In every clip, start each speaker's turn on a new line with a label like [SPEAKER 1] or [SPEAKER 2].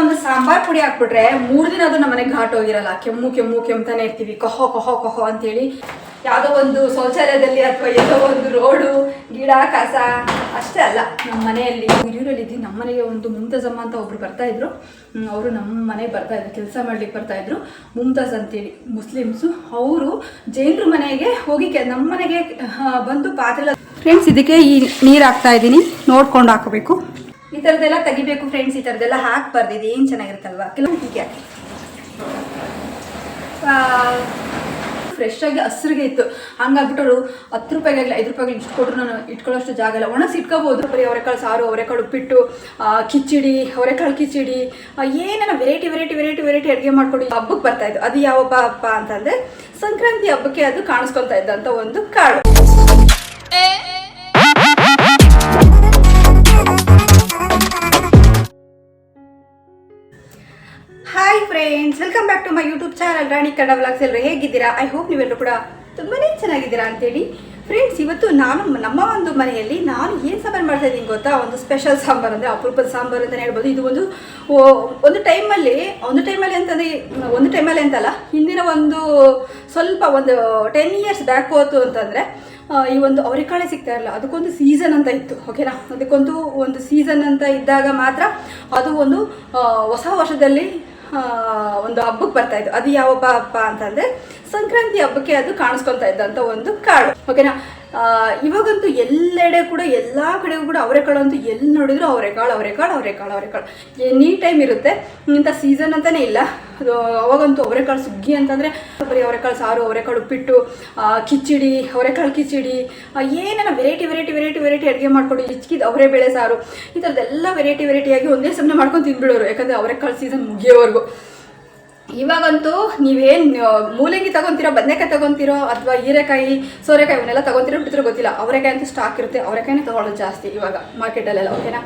[SPEAKER 1] ಒಂದು ಸಾಂಬಾರ್ ಪುಡಿ ಹಾಕ್ಬಿಟ್ರೆ ಮೂರು ದಿನ ಅದು ನಮ್ಮನೆ ಘಾಟ್ ಹೋಗಿರಲ್ಲ. ಕೆಮ್ಮು ಕೆಮ್ಮು, ಕೆಮ್ತಾನೆ ಇರ್ತೀವಿ. ಕಹೋ ಕಹೋ ಕಹೋ ಅಂತೇಳಿ ಯಾವುದೋ ಒಂದು ಶೌಚಾಲಯದಲ್ಲಿ ಅಥವಾ ಎಲ್ಲೋ ಒಂದು ರೋಡು, ಗಿಡ, ಕಸ, ಅಷ್ಟೇ ಅಲ್ಲ. ನಮ್ಮ ಮನೆಯಲ್ಲಿ ಹಿರಿಯೂರಲ್ಲಿದ್ದು ನಮ್ಮ ಮನೆಗೆ ಒಂದು ಮುಮ್ತಾಜಮ್ಮ ಅಂತ ಒಬ್ರು ಬರ್ತಾ ಇದ್ರು. ಅವರು ನಮ್ಮ ಮನೆಗೆ ಬರ್ತಾ ಇದ್ರು, ಕೆಲಸ ಮಾಡ್ಲಿಕ್ಕೆ ಬರ್ತಾ ಇದ್ರು. ಮುಮ್ತಾಜ್ ಅಂತೇಳಿ. ಮುಸ್ಲಿಮ್ಸು, ಅವರು ಜೈನರು ಮನೆಗೆ ಹೋಗಿ ನಮ್ಮ ಮನೆಗೆ ಬಂದು ಪಾತ್ರೆ ಫ್ರೆಂಡ್ಸ್ ಇದಕ್ಕೆ ಈ ನೀರು ಹಾಕ್ತಾ ಇದ್ದೀನಿ. ನೋಡ್ಕೊಂಡು ಹಾಕಬೇಕು. ಈ ಥರದ್ದೆಲ್ಲ ತೆಗಿಬೇಕು ಫ್ರೆಂಡ್ಸ್ ಈ ಥರದ್ದೆಲ್ಲ ಹಾಕ್ಬಾರ್ದು. ಇದು ಏನು ಚೆನ್ನಾಗಿರುತ್ತಲ್ವಾ? ಕೆಲವು ಹೀಗೆ ಹಾಕಿ. ಫ್ರೆಶ್ ಆಗಿ ಹಸ್ರಿಗೆ ಇತ್ತು. ಹಂಗಾಗ್ಬಿಟ್ಟು ಹತ್ತು ರೂಪಾಯಿಗಾಗಲಿ, ಐದು ರೂಪಾಯಿಗೆ ಇಷ್ಟು ಕೊಟ್ಟರು ನಾನು ಇಟ್ಕೊಳ್ಳೋಷ್ಟು ಜಾಗ ಇಲ್ಲ. ಒಣಗಿಸಿ ಇಟ್ಕೋಬೋದು ಬರೀ ಅವರೆಕಾಳು ಸಾರು, ಅವರೆಕಾಳು ಉಪ್ಪಿಟ್ಟು ಕಿಚಡಿ ಅವರೆಕಾಳು ಕಿಚಡಿ ಏನೇನೋ ವೆರೈಟಿ ವೆರೈಟಿ ವೆರೈಟಿ ವೆರೈಟಿ ಅಡುಗೆ ಮಾಡ್ಕೊಂಡು ಹಬ್ಬಕ್ಕೆ ಬರ್ತಾ ಇದ್ದು. ಅದು ಯಾವ ಹಬ್ಬ ಅಂತಂದರೆ ಸಂಕ್ರಾಂತಿ ಹಬ್ಬಕ್ಕೆ ಅದು ಕಾಣಿಸ್ಕೊಳ್ತಾ ಇದ್ದಂಥ ಒಂದು ಕಾಳು. Hi friends welcome back to my YouTube channel Rani Kannada vlogs ಎಲ್ಲರೂ ಹೇಗಿದ್ದೀರಾ? ಐ ಹೋಪ್ ನೀವೆಲ್ಲರೂ ಕೂಡ ತುಂಬಾ ಚೆನ್ನಾಗಿದ್ದೀರಾ ಅಂತೇಳಿ. ಫ್ರೆಂಡ್ಸ್ ಇವತ್ತು ನಾನು ನಮ್ಮ ಒಂದು ಮನೆಯಲ್ಲಿ ನಾನು ಏನು ಸಾಂಬಾರು ಮಾಡ್ತಾ ಇದ್ದೀನಿ ಗೊತ್ತಾ? ಒಂದು ಸ್ಪೆಷಲ್ ಸಾಂಬಾರು ಅಂದರೆ ಅಪರೂಪದ ಸಾಂಬಾರು ಅಂತಲೇ ಹೇಳ್ಬೋದು. ಇದು ಒಂದು ಒಂದು ಟೈಮಲ್ಲಿ ಒಂದು ಟೈಮಲ್ಲಿ ಅಂತಂದರೆ, ಒಂದು ಟೈಮಲ್ಲಿ ಅಂತಲ್ಲ, ಹಿಂದಿನ ಒಂದು ಸ್ವಲ್ಪ ಒಂದು ಟೆನ್ ಇಯರ್ಸ್ ಬ್ಯಾಕ್ ಹೋತು ಅಂತಂದರೆ ಈ ಒಂದು ಅವರೆಕಾಳೆ ಸಿಗ್ತಾ ಇರಲ್ಲ, ಅದಕ್ಕೊಂದು ಸೀಸನ್ ಅಂತ ಇತ್ತು ಓಕೆನಾ ಅದಕ್ಕೊಂದು ಒಂದು ಸೀಸನ್ ಅಂತ ಇದ್ದಾಗ ಮಾತ್ರ ಅದು ಒಂದು ಹೊಸ ವರ್ಷದಲ್ಲಿ ಒಂದು ಹಬ್ಬಕ್ಕೆ ಬರ್ತಾ ಇದ್ದು. ಅದು ಯಾವ ಹಬ್ಬ ಅಂತಂದ್ರೆ ಸಂಕ್ರಾಂತಿ ಹಬ್ಬಕ್ಕೆ ಅದು ಕಾಣಿಸ್ಕೊಳ್ತಾ ಇದ್ದಂತ ಒಂದು ಕಾಡು ಓಕೆನಾ ಇವಾಗಂತೂ ಎಲ್ಲೆಡೆ ಕೂಡ ಎಲ್ಲ ಕಡೆಗೂ ಕೂಡ ಅವರೆಕಾಳು ಅಂತೂ ಎಲ್ಲಿ ನೋಡಿದ್ರು ಅವರೆಕಾಳು ಅವರೆಕಾಳು ಅವರೆಕಾಳು ಅವರೆಕಾಳು ಎನಿ ಟೈಮ್ ಇರುತ್ತೆ. ಇಂಥ ಸೀಸನ್ ಅಂತಲೇ ಇಲ್ಲ. ಅದು ಅವಾಗಂತೂ ಅವರೆಕಾಳು ಸುಗ್ಗಿ ಅಂತಂದರೆ ಬರೀ ಅವರೆಕಾಳು ಸಾರು ಅವರೆಕಾಳು ಉಪ್ಪಿಟ್ಟು ಕಿಚಿಡಿ ಅವರೆಕಾಳು ಕಿಚಡಿ ಏನೇನೋ ವೆರೈಟಿ ವೆರೈಟಿ ವೆರೈಟಿ ವೆರೈಟಿ ಅಡುಗೆ ಮಾಡ್ಕೊಂಡು ಹಿಚ್ಕಿದ ಅವರೇ ಬೇಳೆ ಸಾರು, ಈ ಥರದ್ದೆಲ್ಲ ವೆರೈಟಿ ವೆರೈಟಿಯಾಗಿ ಒಂದೇ ಸಮನೆ ಮಾಡ್ಕೊಂಡು ತಿಂದ್ಬಿಡೋರು. ಯಾಕಂದರೆ ಅವರೆಕಾಳು ಸೀಸನ್ ಮುಗಿಯೋವರೆಗೂ. ಇವಾಗಂತೂ ನೀವೇನು ಮೂಲಂಗಿ ತಗೊಂತೀರೋ, ಬದನೆಕಾಯಿ ತಗೊಂತಿರೋ, ಅಥವಾ ಹೀರೆಕಾಯಿ, ಸೋರೆಕಾಯಿ ಇವನ್ನೆಲ್ಲ ತಗೊತಿರೋ ಬಿಡ್ತಿರೋ ಗೊತ್ತಿಲ್ಲ. ಅವರೆಕಾಯಿ ಅಂತೂ ಸ್ಟಾಕ್ ಇರುತ್ತೆ. ಅವರೆಕಾಯಿನೇ ತಗೊಳ್ಳೋದು ಜಾಸ್ತಿ ಇವಾಗ ಮಾರ್ಕೆಟಲ್ಲೆಲ್ಲ ಓಕೆನಾ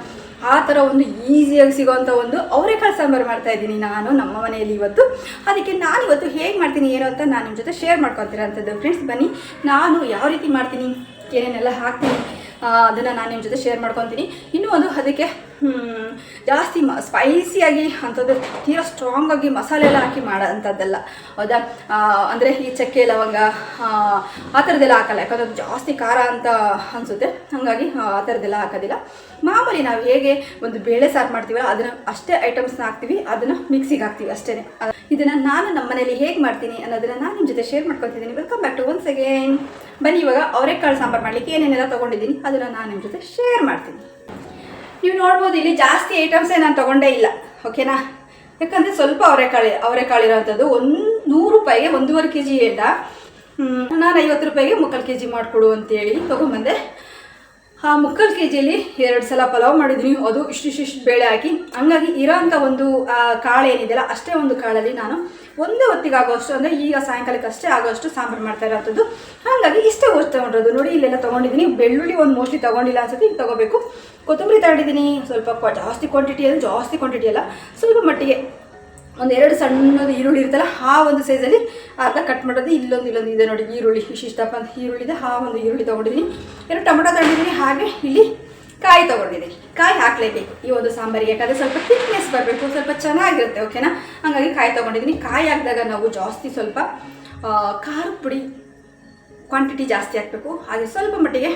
[SPEAKER 1] ಆ ಥರ ಒಂದು ಈಸಿಯಾಗಿ ಸಿಗೋವಂಥ ಒಂದು ಅವರೆಕಾಯಿ ಸಾಂಬಾರು ಮಾಡ್ತಾ ಇದ್ದೀನಿ ನಾನು ನಮ್ಮ ಮನೆಯಲ್ಲಿ ಇವತ್ತು. ಅದಕ್ಕೆ ನಾನು ಇವತ್ತು ಹೇಗೆ ಮಾಡ್ತೀನಿ, ಏನು ಅಂತ ನಾನು ನಿಮ್ಮ ಜೊತೆ ಶೇರ್ ಮಾಡ್ಕೊತಿರೋಂಥದ್ದು ಫ್ರೆಂಡ್ಸ್ ಬನ್ನಿ. ನಾನು ಯಾವ ರೀತಿ ಮಾಡ್ತೀನಿ, ಏನೇನೆಲ್ಲ ಹಾಕ್ತೀನಿ ಅದನ್ನು ನಾನು ನಿಮ್ಮ ಜೊತೆ ಶೇರ್ ಮಾಡ್ಕೊತೀನಿ ಇನ್ನೂ ಒಂದು ಅದಕ್ಕೆ ಜಾಸ್ತಿ ಮ ಸ್ಪೈಸಿಯಾಗಿ ಅಂಥದ್ದು ತೀರಾ ಸ್ಟ್ರಾಂಗಾಗಿ ಮಸಾಲೆ ಎಲ್ಲ ಹಾಕಿ ಮಾಡೋ ಅಂಥದ್ದಲ್ಲ ಹೌದಾ? ಅಂದರೆ ಈ ಚಕ್ಕೆ ಲವಂಗ ಆ, ಥರದ್ದೆಲ್ಲ ಹಾಕಲ್ಲ. ಯಾಕಂದ್ರೆ ಜಾಸ್ತಿ ಖಾರ ಅಂತ ಅನಿಸುತ್ತೆ. ಹಾಗಾಗಿ ಆ ಥರದ್ದೆಲ್ಲ ಹಾಕೋದಿಲ್ಲ. ಮಾಮೂಲಿ ನಾವು ಹೇಗೆ ಒಂದು ಬೇಳೆ ಸಾರು ಮಾಡ್ತೀವಲ್ಲ ಅದನ್ನು ಅಷ್ಟೇ ಐಟಮ್ಸ್ನ ಹಾಕ್ತೀವಿ ಅದನ್ನು ಮಿಕ್ಸಿಗೆ ಹಾಕ್ತೀವಿ ಅಷ್ಟೇ ಇದನ್ನು ನಾನು ನಮ್ಮ ಮನೇಲಿ ಹೇಗೆ ಮಾಡ್ತೀನಿ ಅನ್ನೋದನ್ನು ನಾನು ನಿಮ್ಮ ಜೊತೆ share ಮಾಡ್ಕೊತಿದ್ದೀನಿ welcome back to once again ಬನ್ನಿ ಇವಾಗ ಅವರೆಕಾಳು ಸಾಂಬಾರು ಮಾಡಲಿಕ್ಕೆ ಏನೇನೆಲ್ಲ ತೊಗೊಂಡಿದ್ದೀನಿ ಅದನ್ನು ನಾನು ನಿಮ್ಮ ಜೊತೆ ಶೇರ್ ಮಾಡ್ತೀನಿ. ನೀವು ನೋಡ್ಬೋದು, ಇಲ್ಲಿ ಜಾಸ್ತಿ ಐಟಮ್ಸೇ ನಾನು ತೊಗೊಂಡೇ ಇಲ್ಲ ಓಕೆನಾ ಯಾಕಂದರೆ ಸ್ವಲ್ಪ ಅವರೆಕಾಳು ಅವರೆಕಾಳಿರೋವಂಥದ್ದು ಒಂದು ನೂರು ರೂಪಾಯಿಗೆ ಒಂದೂವರೆ ಕೆ ಜಿ ಜಿಯಿಂದ ನಾನು ಐವತ್ತು ರೂಪಾಯಿಗೆ ಮುಕ್ಕಾಲು ಕೆ ಜಿ ಮಾಡಿಕೊಡು ಅಂತೇಳಿ ತೊಗೊಂಬಂದೆ. ಆ ಮುಕ್ಕಾಲು ಕೆ ಜಿಯಲ್ಲಿ ಎರಡು ಸಲ ಪಲಾವ್ ಮಾಡಿದ್ದೀನಿ ಅದು ಇಷ್ಟಿಷ್ಟು ಬೇಳೆ ಹಾಕಿ. ಹಂಗಾಗಿ ಇರೋಂಥ ಒಂದು ಕಾಳು ಏನಿದೆಯಲ್ಲ, ಅಷ್ಟೇ ಒಂದು ಕಾಳಲ್ಲಿ ನಾನು ಒಂದೇ ಹೊತ್ತಿಗೆ ಆಗೋಷ್ಟು, ಅಂದರೆ ಈಗ ಸಾಯಂಕಾಲಕ್ಕೆ ಅಷ್ಟೇ ಆಗೋಷ್ಟು ಸಾಂಬಾರು ಮಾಡ್ತಾ ಇರೋಂಥದ್ದು. ಹಾಗಾಗಿ ಇಷ್ಟೇ ಹೊತ್ತು ತೊಗೊಂಡಿರೋದು ನೋಡಿ, ಇಲ್ಲೆಲ್ಲ ತೊಗೊಂಡಿದ್ದೀನಿ. ಬೆಳ್ಳುಳ್ಳಿ ಒಂದು ಮೋಸ್ಟ್ಲಿ ತೊಗೊಂಡಿಲ್ಲ ಅನ್ಸುತ್ತೆ ಈಗ ತೊಗೋಬೇಕು. ಕೊತ್ತಂಬರಿ ತಗೊಂಡಿದ್ದೀನಿ. ಸ್ವಲ್ಪ ಕ್ವ- ಜಾಸ್ತಿ ಕ್ವಾಂಟಿಟಿ ಅಂದರೆ ಜಾಸ್ತಿ ಕ್ವಾಂಟಿಟಿ ಅಲ್ಲ. ಸ್ವಲ್ಪ ಮಟ್ಟಿಗೆ ಒಂದು ಎರಡು ಸಣ್ಣದು ಈರುಳ್ಳಿ ಇರುತ್ತಲ್ಲ, ಆ ಒಂದು ಸೈಜಲ್ಲಿ ಅರ್ಧ ಕಟ್ ಮಾಡೋದು. ಇಲ್ಲೊಂದು ಇಲ್ಲೊಂದು ಇದೆ ನೋಡಿ, ಈರುಳ್ಳಿ ಇಷ್ಟಿಷ್ಟಪ್ಪ ಅಂತ ಈರುಳ್ಳಿ ಇದೆ. ಆ ಒಂದು ಈರುಳ್ಳಿ ತೊಗೊಂಡಿದ್ದೀನಿ. ಎರಡು ಟೊಮೊಟೊ ತಗೊಂಡಿದ್ದೀನಿ. ಹಾಗೆ ಇಲ್ಲಿ ಕಾಯಿ ತೊಗೊಂಡಿದ್ದೀನಿ. ಕಾಯಿ ಹಾಕಲೇಬೇಕು. ಈ ಒಂದು ಸಾಂಬಾರಿಗೆ. ಯಾಕಂದರೆ ಸ್ವಲ್ಪ ಥಿಕ್ನೆಸ್ ಬರಬೇಕು. ಸ್ವಲ್ಪ ಚೆನ್ನಾಗಿರುತ್ತೆ ಓಕೆನಾ ಹಾಗಾಗಿ ಕಾಯಿ ತೊಗೊಂಡಿದ್ದೀನಿ. ಕಾಯಿ ಹಾಕಿದಾಗ ನಾವು ಜಾಸ್ತಿ ಸ್ವಲ್ಪ ಖಾರ ಖಾರದ ಪುಡಿ ಕ್ವಾಂಟಿಟಿ ಜಾಸ್ತಿ ಹಾಕಬೇಕು. ಹಾಗೆ ಸ್ವಲ್ಪ ಮಟ್ಟಿಗೆ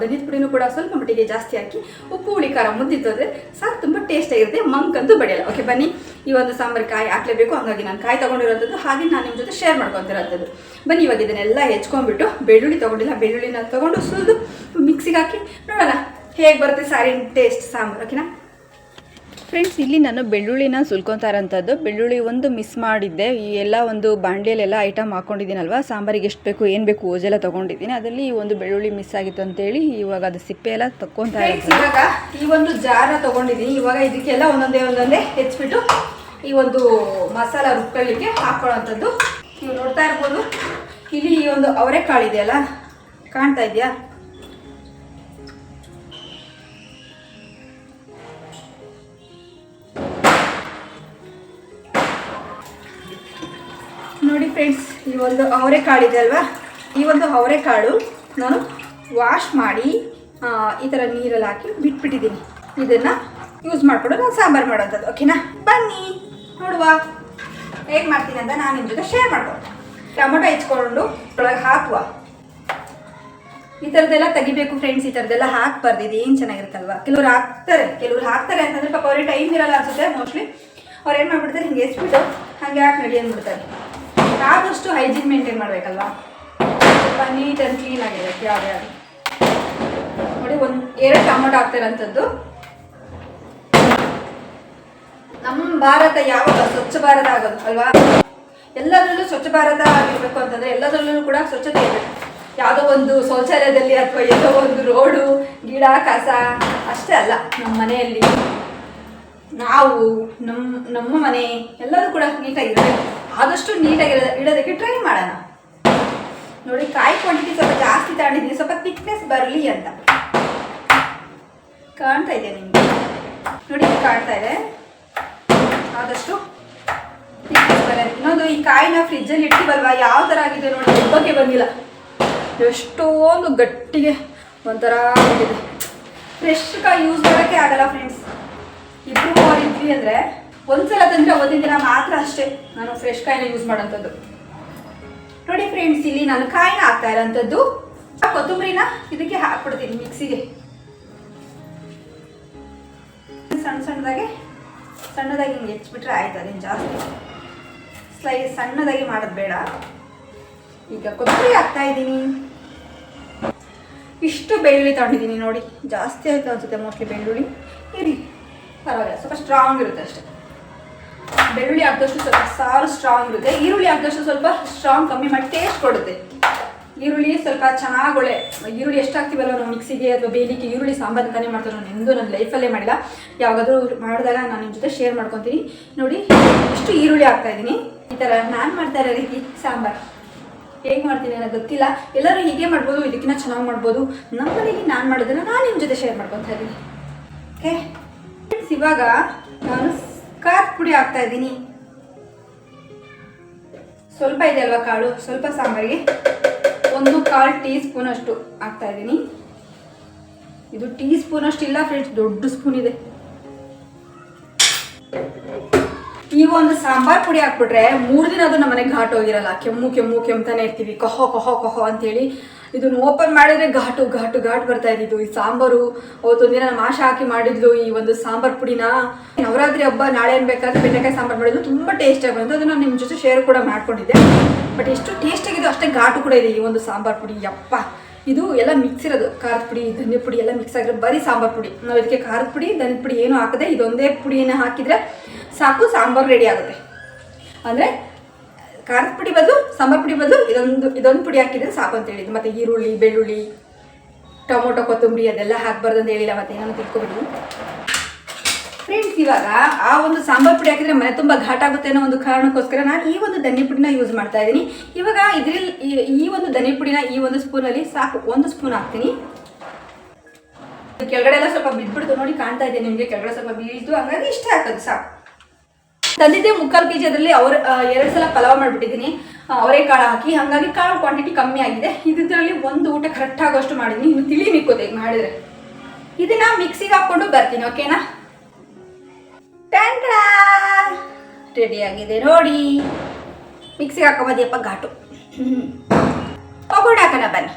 [SPEAKER 1] ಧನಿದ ಪುಡಿನೂ ಕೂಡ ಸ್ವಲ್ಪ ಮಟ್ಟಿಗೆ ಜಾಸ್ತಿ ಹಾಕಿ ಉಪ್ಪು, ಹುಳಿ, ಖಾರ ಮುದ್ದಿತ್ತದೆ ಸಾಕು, ತುಂಬ ಟೇಸ್ಟಾಗಿರುತ್ತೆ ಮಂಕಂತೂ ಬಡಿಯಲ್ಲ. ಓಕೆ ಬನ್ನಿ. ಈ ಒಂದು ಸಾಂಬಾರು ಕಾಯಿ ಹಾಕ್ಲೇಬೇಕು. ಹಾಗಾಗಿ ನಾನು ಕಾಯಿ ತೊಗೊಂಡಿರೋಂಥದ್ದು. ಹಾಗೆ ನಾನು ನಿಮ್ಮ ಜೊತೆ ಶೇರ್ ಮಾಡ್ಕೊತಿರೋಂಥದ್ದು. ಬನ್ನಿ, ಇವಾಗ ಇದನ್ನೆಲ್ಲ ಹೆಚ್ಕೊಂಡ್ಬಿಟ್ಟು ಬೆಳ್ಳುಳ್ಳಿ ತೊಗೊಂಡಿಲ್ಲ. ಬೆಳ್ಳುಳ್ಳಿನ ತೊಗೊಂಡು ಸುಲಿದು ಮಿಕ್ಸಿಗೆ ಹಾಕಿ ನೋಡೋಣ. ಹೇಗೆ ಬರುತ್ತೆ ಸಾರಿನ ಟೇಸ್ಟ್ ಸಾಂಬಾರು. ಓಕೆನಾ ಫ್ರೆಂಡ್ಸ್ ಇಲ್ಲಿ ನಾನು ಬೆಳ್ಳುಳ್ಳಿನ ಸುಲ್ಕೊತಾ ಇರೋಂಥದ್ದು ಬೆಳ್ಳುಳ್ಳಿ ಒಂದು ಮಿಸ್ ಮಾಡಿದ್ದೆ. ಈ ಎಲ್ಲ ಒಂದು ಬಾಂಡ್ಲಿಯಲ್ಲೆಲ್ಲ ಐಟಮ್ ಹಾಕ್ಕೊಂಡಿದ್ದೀನಲ್ವ ಸಾಂಬಾರಿಗೆ ಎಷ್ಟು ಬೇಕು, ಏನು ಬೇಕು, ಓಜೆಲ್ಲ ತೊಗೊಂಡಿದ್ದೀನಿ. ಅದರಲ್ಲಿ ಈ ಒಂದು ಬೆಳ್ಳುಳ್ಳಿ ಮಿಸ್ ಆಗಿತ್ತು ಅಂತೇಳಿ ಇವಾಗ ಅದು ಸಿಪ್ಪೆ ಎಲ್ಲ ತಕ್ಕೊತಾ ಇವಾಗ ಈ ಒಂದು ಜಾರ ತೊಗೊಂಡಿದ್ದೀನಿ. ಇವಾಗ ಇದಕ್ಕೆಲ್ಲ ಒಂದೊಂದೇ ಒಂದೊಂದೇ ಹೆಚ್ಚಿಬಿಟ್ಟು ಈ ಒಂದು ಮಸಾಲ ರುಬ್ಕೊಳ್ಳಿಕ್ಕೆ ಹಾಕೊಳ್ಳೋಂಥದ್ದು. ನೀವು ನೋಡ್ತಾ ಇರ್ಬೋದು. ಇಲ್ಲಿ ಈ ಒಂದು ಅವರೆಕಾಳು ಇದೆಯಲ್ಲ, ಕಾಣ್ತಾ ಇದೆಯಾ? ಈ ಒಂದು ಅವರೆಕಾಳು ಇದೆ ಅಲ್ವಾ? ಈ ಒಂದು ಅವರೆಕಾಳು ನಾನು ವಾಶ್ ಮಾಡಿ ಈ ಥರ ನೀರಲ್ಲಿ ಹಾಕಿ ಬಿಟ್ಬಿಟ್ಟಿದ್ದೀನಿ. ಇದನ್ನು ಯೂಸ್ ಮಾಡಿಕೊಂಡು ನಾನು ಸಾಂಬಾರು ಮಾಡೋಂಥದ್ದು ಓಕೆನಾ ಬನ್ನಿ, ನೋಡುವ. ಹೇಗೆ ಮಾಡ್ತೀನಿ ಅಂತ ನಾನು ನಿಮ್ಮ ಜೊತೆ ಶೇರ್ ಮಾಡ್ಕೊಳ್ತೀನಿ. ಟೊಮೊಟೊ ಹೆಚ್ಕೊಂಡು ಒಳಗೆ ಹಾಕುವ. ಈ ಥರದ್ದೆಲ್ಲ ತೆಗಿಬೇಕು ಫ್ರೆಂಡ್ಸ್ ಈ ಥರದ್ದೆಲ್ಲ ಹಾಕ್ಬಾರ್ದು ಇದು ಏನು ಚೆನ್ನಾಗಿರುತ್ತಲ್ವ? ಕೆಲವ್ರು ಹಾಕ್ತಾರೆ ಕೆಲವ್ರು ಹಾಕ್ತಾರೆ ಅಂತಂದ್ರೆ ಪಾಪ ಅವ್ರಿಗೆ ಟೈಮ್ ಇರಲ್ಲ ಅನ್ಸುತ್ತೆ. ಮೋಸ್ಟ್ಲಿ ಅವ್ರು ಏನು ಮಾಡ್ಬಿಡ್ತಾರೆ, ಹಿಂಗೆ ಎಸ್ಬಿಟ್ಟು ಹಾಗೆ ಹಾಕಿ ನಡಿ ಅಂದ್ಬಿಡ್ತಾರೆ ಆದಷ್ಟು ಹೈಜೀನ್ ಮೇಂಟೈನ್ ಮಾಡಬೇಕಲ್ವಾ? ಸ್ವಲ್ಪ ನೀಟ್ ಆ್ಯಂಡ್ ಕ್ಲೀನ್ ಆಗಿರುತ್ತೆ ಯಾವುದೇ ನೋಡಿ, ಒಂದು ಎರಡು ಟೊಮೊಟೊ ಹಾಕ್ತಾರಂಥದ್ದು. ನಮ್ಮ ಭಾರತ ಯಾವಾಗ ಸ್ವಚ್ಛ ಭಾರತ ಆಗೋದು ಅಲ್ವಾ? ಎಲ್ಲದರಲ್ಲೂ ಸ್ವಚ್ಛ ಭಾರತ ಆಗಿರಬೇಕು ಅಂತಂದ್ರೆ ಎಲ್ಲದರಲ್ಲೂ ಕೂಡ ಸ್ವಚ್ಛತೆ ಇರಬೇಕು. ಯಾವುದೋ ಒಂದು ಶೌಚಾಲಯದಲ್ಲಿ ಅಥವಾ ಎಲ್ಲೋ ಒಂದು ರೋಡು, ಗಿಡ, ಕಸ, ಅಷ್ಟೇ ಅಲ್ಲ, ನಮ್ಮ ಮನೆಯಲ್ಲಿ ನಾವು ನಮ್ಮ ನಮ್ಮ ಮನೆ ಎಲ್ಲರೂ ಕೂಡ ನೀಟಾಗಿರಬೇಕು ಆದಷ್ಟು ನೀಟಾಗಿ ಇಡೋದಕ್ಕೆ ಟ್ರೈ ಮಾಡೋಣ. ನೋಡಿ, ಕಾಯಿ ಕ್ವಾಂಟಿಟಿ ಸ್ವಲ್ಪ ಜಾಸ್ತಿ ತಗೊಂಡಿದ್ದೀನಿ, ಸ್ವಲ್ಪ ಥಿಕ್ನೆಸ್ ಬರಲಿ ಅಂತ. ಕಾಣ್ತಾ ಇದೆ ನಿಮಗೆ? ನೋಡಿ ಕಾಣ್ತಾ ಇದೆ. ಆದಷ್ಟು ಇನ್ನೊಂದು ಈ ಕಾಯಿನ ಫ್ರಿಜ್ಜಲ್ಲಿ ಇಟ್ಟಿವಲ್ವಾ? ಯಾವ ಥರ ಆಗಿದೆ ನೋಡಿ ಹಬ್ಬಕ್ಕೆ ಬಂದಿಲ್ಲ. ಎಷ್ಟೊಂದು ಗಟ್ಟಿಗೆ ಒಂಥರ ಫ್ರೆಶ್ ಕಾಯಿ ಯೂಸ್ ಮಾಡೋಕ್ಕೆ ಆಗಲ್ಲ ಫ್ರೆಂಡ್ಸ್ ಇಬ್ಬರು ಅವ್ರು ಇದ್ವಿ ಅಂದರೆ ಒಂದ್ಸಲ ತಂದ್ರೆ ಒಂದಿನ ದಿನ ಮಾತ್ರ ಅಷ್ಟೇ ನಾನು ಫ್ರೆಶ್ ಕಾಯಿನ ಯೂಸ್ ಮಾಡೋಂಥದ್ದು ನೋಡಿ ಫ್ರೆಂಡ್ಸ್ ಇಲ್ಲಿ ನಾನು ಕಾಯಿನ ಹಾಕ್ತಾ ಇರೋಂಥದ್ದು ಕೊತ್ತಂಬರಿನ ಇದಕ್ಕೆ ಹಾಕ್ಬಿಡ್ತೀನಿ ಮಿಕ್ಸಿಗೆ ಸಣ್ಣ ಸಣ್ಣದಾಗೆ, ಸಣ್ಣದಾಗಿ ಹಿಂಗೆ ಹೆಚ್ಚಿಬಿಟ್ರೆ ಆಯ್ತು, ಅದೇನು ಜಾಸ್ತಿ. ಸ್ಲೈ ಸಣ್ಣದಾಗಿ ಮಾಡೋದು ಬೇಡ. ಈಗ ಕೊತ್ತಂಬರಿ ಹಾಕ್ತಾ ಇದ್ದೀನಿ. ಇಷ್ಟು ಬೆಳ್ಳುಳ್ಳಿ ತಗೊಂಡಿದ್ದೀನಿ ನೋಡಿ. ಜಾಸ್ತಿ ಆಯ್ತು ಅನಿಸುತ್ತೆ ಮೋಸ್ಟ್ಲಿ ಬೆಳ್ಳುಳ್ಳಿ. ಇರಿ, ಪರವಾಗಿಲ್ಲ, ಸ್ವಲ್ಪ ಸ್ಟ್ರಾಂಗ್ ಇರುತ್ತೆ ಅಷ್ಟೇ. ಬೆಳ್ಳುಳ್ಳಿ ಹಾಕಿದಷ್ಟು ಸ್ವಲ್ಪ ಸಾರು ಸ್ಟ್ರಾಂಗ್ ಇರುತ್ತೆ. ಈರುಳ್ಳಿ ಹಾಕಿದಷ್ಟು ಸ್ವಲ್ಪ ಸ್ಟ್ರಾಂಗ್ ಕಮ್ಮಿ ಮಾಡಿ ಟೇಸ್ಟ್ ಕೊಡುತ್ತೆ. ಈರುಳ್ಳಿ ಸ್ವಲ್ಪ ಚೆನ್ನಾಗಿ ಒಳ್ಳೆ ಈರುಳ್ಳಿ ಎಷ್ಟು ಹಾಕ್ತೀವಲ್ಲ ನಾವು ಮಿಕ್ಸಿಗೆ ಅಥವಾ ಬೇಲಿಗೆ ಈರುಳ್ಳಿ ಸಾಂಬಾರು ಅಂತಾನೆ ಮಾಡ್ತಾರೆ ನಾನು ಎಂದೂ ನನ್ನ ಲೈಫಲ್ಲೇ ಮಾಡಿಲ್ಲ. ಯಾವಾಗಾದರೂ ಮಾಡಿದಾಗ ನಾನು ನಿಮ್ಮ ಜೊತೆ ಶೇರ್ ಮಾಡ್ಕೊತೀನಿ. ನೋಡಿ, ಇಷ್ಟು ಈರುಳ್ಳಿ ಹಾಕ್ತಾ ಇದ್ದೀನಿ. ಈ ಥರ ನಾನು ಮಾಡ್ತಾ ಇರೋ ರೀತಿ ಸಾಂಬಾರು. ಹೇಗೆ ಮಾಡ್ತೀನಿ ಅನ್ನೋದು ಗೊತ್ತಿಲ್ಲ. ಎಲ್ಲರೂ ಹೀಗೆ ಮಾಡ್ಬೋದು ಇದಕ್ಕಿಂತ ಚೆನ್ನಾಗಿ ಮಾಡ್ಬೋದು. ನಮ್ಮ ನಾನು ಮಾಡೋದನ್ನು ನಾನು ನಿಮ್ಮ ಜೊತೆ ಶೇರ್ ಮಾಡ್ಕೊತಾ ಇದ್ದೀನಿ. ಓಕೆ ಇವಾಗ ನಾನು ಖಾರದ ಪುಡಿ ಹಾಕ್ತಾ ಇದ್ದೀನಿ. ಸ್ವಲ್ಪ ಇದೆ ಅಲ್ವಾ ಕಾಳು? ಸ್ವಲ್ಪ ಸಾಂಬಾರಿಗೆ. ಒಂದು ಕಾಲು ಟೀ ಸ್ಪೂನ್ ಅಷ್ಟು ಹಾಕ್ತಾ ಇದ್ದೀನಿ. ಇದು ಟೀ ಸ್ಪೂನ್ ಅಷ್ಟು ಇಲ್ಲ ಫ್ರೆಂಡ್ಸ್ ದೊಡ್ಡ ಸ್ಪೂನ್ ಇದೆ. ಈಗ ಒಂದು ಸಾಂಬಾರ್ ಪುಡಿ ಹಾಕ್ಬಿಟ್ರೆ ಮೂರು ದಿನ ಅದು ನಮ್ಮನೆ ಘಾಟ್ ಹೋಗಿರಲ್ಲ. ಕೆಮ್ಮು ಕೆಮ್ಮು, ಕೆಮ್ತಾನೆ ಇರ್ತೀವಿ. ಕಹೋ ಕಹೋ ಕಹೋ ಅಂತೇಳಿ ಇದನ್ನ ಓಪನ್ ಮಾಡಿದ್ರೆ ಘಾಟು ಘಾಟು, ಘಾಟ್ ಬರ್ತಾ ಇದ್ದಿದ್ದು ಈ ಸಾಂಬಾರು, ಅವತ್ತೊಂದಿನ ನಮ್ಮ ಆಶಾ ಹಾಕಿ ಮಾಡಿದ್ಲು ಈ ಒಂದು ಸಾಂಬಾರ್ ಪುಡಿನ. ನವರಾತ್ರಿ ಹಬ್ಬ, ನಾಳೆ ಅನ್ಬೇಕಾದ್ರೆ ಬೆಂಡೆಕಾಯಿ ಸಾಂಬಾರು ಮಾಡಿದ್ರು. ತುಂಬ ಟೇಸ್ಟ್ ಬಂತು ಅದನ್ನ ನಿಮ್ಮ ಜೊತೆ ಶೇರ್ ಕೂಡ ಮಾಡ್ಕೊಂಡಿದ್ದೆ. ಬಟ್ ಎಷ್ಟು ಟೇಸ್ಟ್ ಆಗಿದ್ದು ಅಷ್ಟೇ ಘಾಟು ಕೂಡ ಇದೆ ಈ ಒಂದು ಸಾಂಬಾರ್ ಪುಡಿ. ಯಪ್ಪ! ಇದು ಎಲ್ಲ ಮಿಕ್ಸ್ ಇರೋದು. ಖಾರದ ಪುಡಿ, ಧನ್ಯ ಪುಡಿ ಎಲ್ಲ ಮಿಕ್ಸ್ ಆಗಿರೋ ಬರೀ ಸಾಂಬಾರ್ ಪುಡಿ. ನಾವು ಇದಕ್ಕೆ ಖಾರದ ಪುಡಿ, ಧನ್ಯ ಪುಡಿ ಏನು ಹಾಕದೆ ಇದೊಂದೇ ಪುಡಿಯನ್ನು ಹಾಕಿದ್ರೆ ಸಾಕು, ಸಾಂಬಾರು ರೆಡಿ ಆಗುತ್ತೆ. ಅಂದರೆ ಖಾರದ ಪುಡಿ ಬದಲು ಸಾಂಬಾರ್ ಪುಡಿ ಬದಲು ಇದೊಂದು ಇದೊಂದು ಪುಡಿ ಹಾಕಿದ್ರೆ ಸಾಕು ಅಂತ ಹೇಳಿದ್ದು. ಮತ್ತು ಈರುಳ್ಳಿ, ಬೆಳ್ಳುಳ್ಳಿ, ಟೊಮೊಟೊ, ಕೊತ್ತಂಬರಿ ಅದೆಲ್ಲ ಹಾಕ್ಬಾರ್ದು ಅಂತ ಹೇಳಿಲ್ಲ, ಮತ್ತೆ ನಾನು ತಿಳ್ಕೊಬಿಡಿ. ಫ್ರೆಂಡ್ಸ್ ಇವಾಗ ಆ ಒಂದು ಸಾಂಬಾರ್ ಪುಡಿ ಹಾಕಿದ್ರೆ ಮನೆ ತುಂಬ ಘಾಟ್ ಆಗುತ್ತೆ ಅನ್ನೋ ಒಂದು ಕಾರಣಕ್ಕೋಸ್ಕರ ನಾನು ಈ ಒಂದು ಧನಿ ಪುಡಿನ ಯೂಸ್ ಮಾಡ್ತಾ ಇದ್ದೀನಿ. ಇವಾಗ ಇದ್ರಲ್ಲಿ, ಈ- ಒಂದು ಧನಿ ಪುಡಿನ ಈ ಒಂದು ಸ್ಪೂನಲ್ಲಿ ಸಾಕು, ಒಂದು ಸ್ಪೂನ್ ಹಾಕ್ತೀನಿ. ಕೆಳಗಡೆ ಎಲ್ಲ ಸ್ವಲ್ಪ ಬಿದ್ಬಿಡ್ತು ನೋಡಿ, ಕಾಣ್ತಾ ಇದೆ ನಿಮಗೆ, ಕೆಳಗಡೆ ಸ್ವಲ್ಪ ಬೀಳ್ತು ಹಂಗಾಗಿ ಇಷ್ಟ ಆಗ್ತದೆ, ಸಾಕು. ತಂದಿದ್ದೆ ಮುಕ್ಕಾಲು ಕೆ ಜಿ ಅದರಲ್ಲಿ ಅವ್ರ ಎರಡು ಸಲ ಪಲಾವ್ ಮಾಡಿಬಿಟ್ಟಿದ್ದೀನಿ. ಅವರೇ ಕಾಳು ಹಾಕಿ, ಹಾಗಾಗಿ ಕಾಳು ಕ್ವಾಂಟಿಟಿ ಕಮ್ಮಿ ಆಗಿದೆ. ಇದರಲ್ಲಿ ಒಂದು ಊಟ ಕರೆಕ್ಟ್ ಆಗೋಷ್ಟು ಮಾಡಿದ್ದೀನಿ. ಇನ್ನು ತಿಳಿ ಮಿಕ್ಕೋದೆ ಈಗ ಮಾಡಿದ್ರೆ. ಇದನ್ನ ಮಿಕ್ಸಿಗೆ ಹಾಕ್ಕೊಂಡು ಬರ್ತೀನಿ ಓಕೆನಾ ರೆಡಿ ಆಗಿದೆ, ನೋಡಿ. ಮಿಕ್ಸಿಗೆ ಹಾಕೋಬೋದಿಯಪ್ಪ ಘಾಟು. ಪಕೋಡ ಹಾಕೋಣ ಬನ್ನಿ.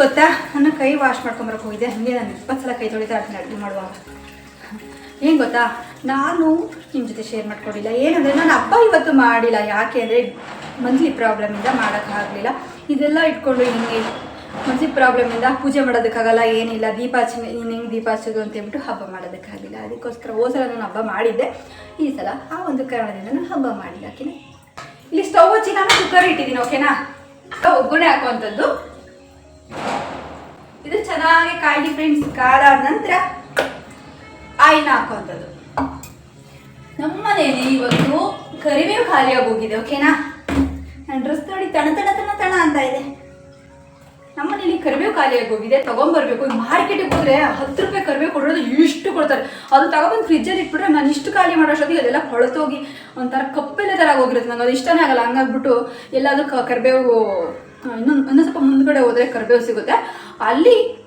[SPEAKER 1] ಗೊತ್ತಾ? ನನ್ನ ಕೈ ವಾಶ್ ಮಾಡ್ಕೊಂಬರಕ್ಕೆ ಹೋಗಿದ್ದೆ ಹಂಗೆ ನಾನು ಇಪ್ಪತ್ತು ಸಲ ಕೈ ತೊಳಿತಾ ಇರ್ತೀನಿ ಅಡುಗೆ ಮಾಡುವಾಗ. ಏನು ಗೊತ್ತಾ? ನಾನು ನಿಮ್ಮ ಜೊತೆ ಶೇರ್ ಮಾಡ್ಕೊಂಡಿಲ್ಲ. ಏನಂದರೆ ನಾನು ಹಬ್ಬ ಇವತ್ತು ಮಾಡಿಲ್ಲ. ಯಾಕೆ ಅಂದರೆ ಮಂತ್ಲಿ ಪ್ರಾಬ್ಲಮಿಂದ ಮಾಡೋಕ್ಕಾಗಲಿಲ್ಲ ಇದೆಲ್ಲ ಇಟ್ಕೊಂಡು ಹಿಂಗೆ ಮಂತ್ಲಿ ಪ್ರಾಬ್ಲಮಿಂದ ಪೂಜೆ ಮಾಡೋದಕ್ಕಾಗಲ್ಲ, ಏನಿಲ್ಲ. ದೀಪಾಚನೆ ಹಚ್ಚಿ ಇನ್ನು ಹೆಂಗೆ ದೀಪ ಹಚ್ಚೋದು ಅಂತ ಹೇಳ್ಬಿಟ್ಟು ಹಬ್ಬ ಮಾಡೋದಕ್ಕಾಗಲಿಲ್ಲ. ಅದಕ್ಕೋಸ್ಕರ ಹೋದ ಸಲ ನಾನು ಹಬ್ಬ ಮಾಡಿದ್ದೆ. ಈ ಸಲ ಆ ಒಂದು ಕಾರಣದಿಂದ ನಾನು ಹಬ್ಬ ಮಾಡಿಲ್ಲ, ಓಕೆನಾ? ಇಲ್ಲಿ ಸ್ಟವ್ ಹಚ್ಚಿ ನಾನು ಕುಕ್ಕರ್ ಇಟ್ಟಿದ್ದೀನಿ, ಓಕೆನಾ? ಒಗ್ಗರಣೆ ಹಾಕುವಂಥದ್ದು. ಇದು ಚೆನ್ನಾಗಿ ಕಾಯಿ ಫ್ರೆಂಡ್ಸ್ ಕಾದಾದ ನಂತರ ಆಯಿನ ಹಾಕುವಂಥದ್ದು. ನಮ್ಮ ಮನೆಯಲ್ಲಿ ಇವತ್ತು ಕರಿಬೇವು ಖಾಲಿಯಾಗಿ ಹೋಗಿದೆ ಓಕೆನಾ ನಾನು ಡ್ರೆಸ್ ನೋಡಿ ತಣ ತಣ ತಣ ತಣ ಅಂತ ಇದೆ. ನಮ್ಮ ಮನೇಲಿ ಕರಿಬೇವು ಖಾಲಿಯಾಗಿ ಹೋಗಿದೆ, ತಗೊಂಬರ್ಬೇಕು. ಈಗ ಮಾರ್ಕೆಟಿಗೆ ಹೋದ್ರೆ ಹತ್ತು ರೂಪಾಯಿ ಕರಿಬೇವು ಕೊಡೋದು ಇಷ್ಟು ಕೊಡ್ತಾರೆ. ಅದು ತಗೊಬಂದು ಫ್ರಿಜ್ಜಲ್ಲಿ ಇಟ್ಬಿಟ್ರೆ ನಾನು ಇಷ್ಟು ಖಾಲಿ ಮಾಡೋಷ್ಟೊತ್ತಿಗೆ ಅದೆಲ್ಲ ಕೊಳತೋಗಿ ಒಂಥರ ಕಪ್ಪೆಲ್ಲೇ ಥರ ಹೋಗಿರುತ್ತೆ ನಂಗೆ ಅದು ಇಷ್ಟನೇ ಆಗಲ್ಲ. ಹಂಗಾಗ್ಬಿಟ್ಟು ಎಲ್ಲಾದರೂ ಕರಿಬೇವು ಇನ್ನೊಂದು ಇನ್ನೊಂದು ಸ್ವಲ್ಪ ಮುಂದ್ಗಡೆ ಹೋದರೆ ಕರಿಬೇವು ಸಿಗುತ್ತೆ. ಅಲ್ಲಿ